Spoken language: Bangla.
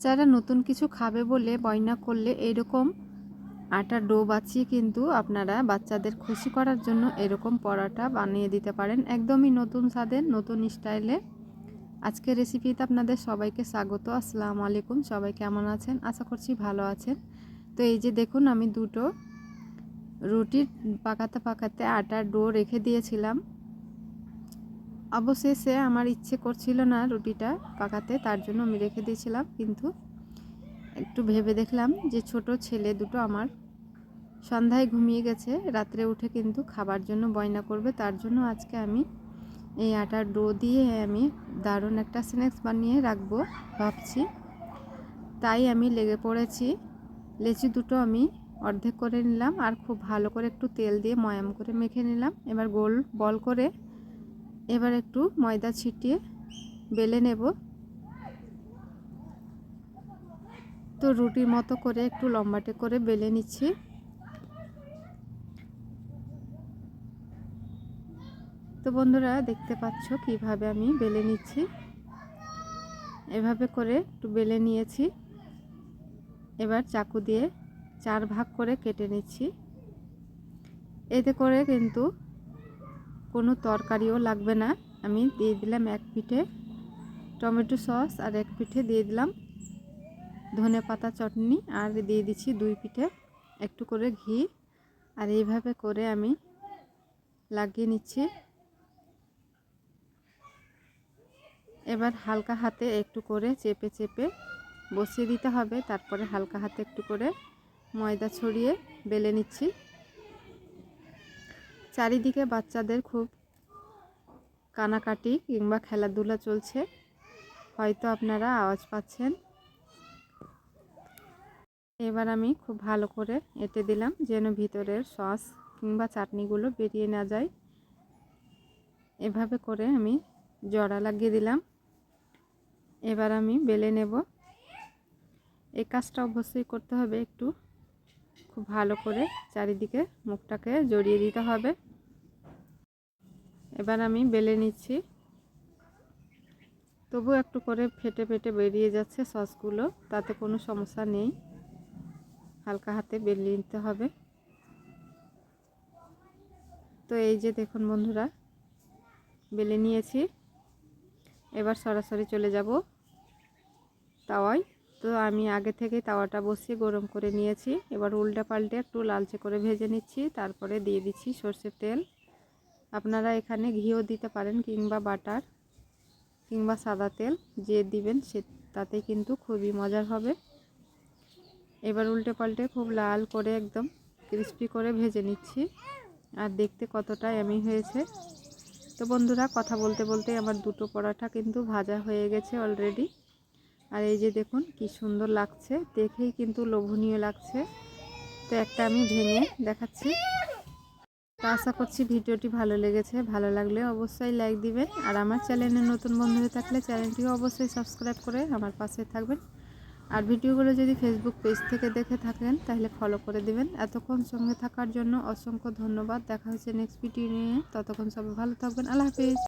যারা নতুন কিছু খাবে বলে বয়না করলে এরকম আটার ডো বাঁচিয়ে কিন্তু আপনারা বাচ্চাদের খুশি করার জন্য এরকম পরাটা বানিয়ে দিতে পারেন। একদমই নতুন স্বাদের, নতুন স্টাইলে। আজকের রেসিপিতে আপনাদের সবাইকে স্বাগত। আসসালামু আলাইকুম। সবাই কেমন আছেন? আশা করছি ভালো আছেন। তো এই যে দেখুন, আমি দুটো রুটি পাকাতে পাকাতে আটার ডো রেখে দিয়েছিলাম। অবশেষে আমার ইচ্ছে করছিল না রুটিটা পাকাতে, তার জন্য আমি রেখে দিয়েছিলাম। কিন্তু একটু ভেবে দেখলাম যে ছোট ছেলে দুটো আমার সন্ধ্যায় ঘুমিয়ে গেছে, রাত্রে উঠে কিন্তু খাবার জন্য বয়না করবে। তার জন্য আজকে আমি এই আটার ডো দিয়ে আমি দারুণ একটা স্ন্যাক্স বানিয়ে রাখব ভাবছি। তাই আমি লেগে পড়েছি। লেচি দুটো আমি অর্ধেক করে নিলাম আর খুব ভালো করে একটু তেল দিয়ে ময়াম করে মেখে নিলাম। এবার গোল বল করে এবার একটু ময়দা ছিটিয়ে বেলে নেব। তো রুটির মতো করে একটু লম্বাটে করে বেলে নিচ্ছি। তো বন্ধুরা, দেখতে পাচ্ছ কীভাবে আমি বেলে নিচ্ছি? এভাবে করে একটু বেলে নিয়েছি। এবার চাকু দিয়ে চার ভাগ করে কেটে নিচ্ছি। এতে করে কিন্তু কোনো তরকারিও লাগবে না। আমি দিয়ে দিলাম এক পিঠে টমেটো সস আর এক পিঠে দিয়ে দিলাম ধনে পাতা চটনি আর দিয়ে দিচ্ছি দুই পিঠে একটু করে ঘি। আর এইভাবে করে আমি লাগিয়ে নিচ্ছি। এবার হালকা হাতে একটু করে চেপে চেপে বসিয়ে দিতে হবে। তারপরে হালকা হাতে একটু করে ময়দা ছড়িয়ে বেলে নিচ্ছি। চারিদিকে বাচ্চাদের খুব কানাকাটি কিংবা খেলাধুলা চলছে। হয়তো আপনারা আওয়াজ পাচ্ছেন। এবার আমি খুব ভালো করে এঁটে দিলাম যেন ভিতরের সস কিংবা চাটনিগুলো বেরিয়ে না যায়। এভাবে করে আমি জড়া লাগিয়ে দিলাম। এবার আমি বেলে নেব। এই কাজটা অবশ্যই করতে হবে। একটু খুব ভালো করে চারিদিকে মুখটাকে জড়িয়ে দিতে হবে। এবার আমি বেলে নিচ্ছি। তবু একটু করে ফেটে ফেটে বেরিয়ে যাচ্ছে সসগুলো, তাতে কোনো সমস্যা নেই। হালকা হাতে বেলে নিতে হবে। তো এই যে দেখুন বন্ধুরা, বেলে নিয়েছি। এবার সরাসরি চলে যাব তাওয়ায়। তো আমি আগে থেকে তাওয়াটা বসিয়ে গরম করে নিয়েছি। এবার উল্টে পাল্টে একটু লালচে করে ভেজে নিচ্ছি, তারপরে দিয়ে দিচ্ছি সর্ষের তেল। আপনারা এখানে ঘিও দিতে পারেন কিংবা বাটার কিংবা সাদা তেল, যে দিবেন সে, তাতে কিন্তু খুবই মজার হবে। এবার উল্টে পাল্টে খুব লাল করে একদম ক্রিস্পি করে ভেজে নিচ্ছি। আর দেখতে কতটা এমি হয়েছে। তো বন্ধুরা, কথা বলতে বলতে আমার দুটো পরোটা কিন্তু ভাজা হয়ে গেছে অলরেডি আর এই যে দেখুন কি সুন্দর লাগছে, দেখেই কিন্তু লোভনীয় লাগছে। তো একটা আমি ভেঙে দেখাচ্ছি। তো আশা করছি ভিডিওটি ভালো লেগেছে। ভালো লাগলে অবশ্যই লাইক দিবেন আর আমার চ্যানেলে নতুন বন্ধু হয়ে থাকলে চ্যানেলটিও অবশ্যই সাবস্ক্রাইব করে আমার পাশে থাকবেন। আর ভিডিওগুলো যদি ফেসবুক পেজ থেকে দেখে থাকেন, তাহলে ফলো করে দেবেন। এতক্ষণ সঙ্গে থাকার জন্য অসংখ্য ধন্যবাদ। দেখা হচ্ছে নেক্সট ভিডিও নিয়ে। ততক্ষণ সবাই ভালো থাকবেন। আল্লাহ হাফিজ।